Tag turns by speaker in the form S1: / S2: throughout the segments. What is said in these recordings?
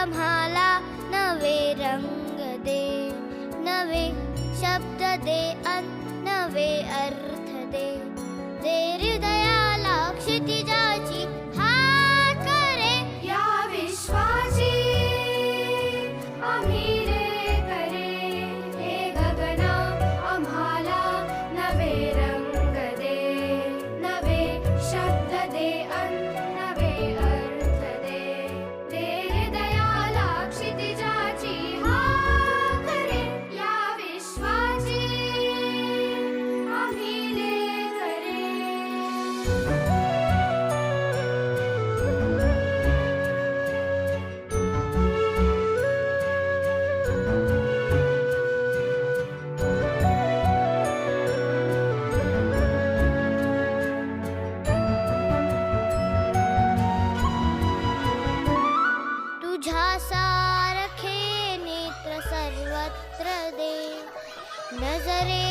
S1: आम्हाला नवे रंग दे नवे शब्द दे अन नवे अर्थ दे. हृदयाला क्षितिजा नजरे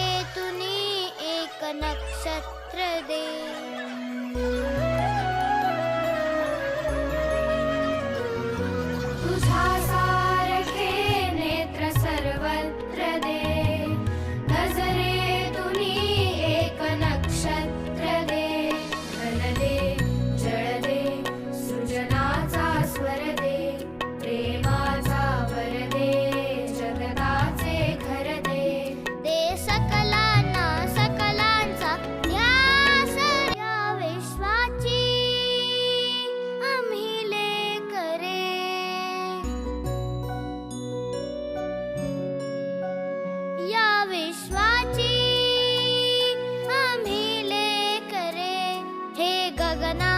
S1: गगना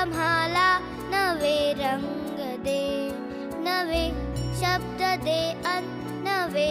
S1: आम्हाला नवे रंग दे नवे शब्द दे अन नवे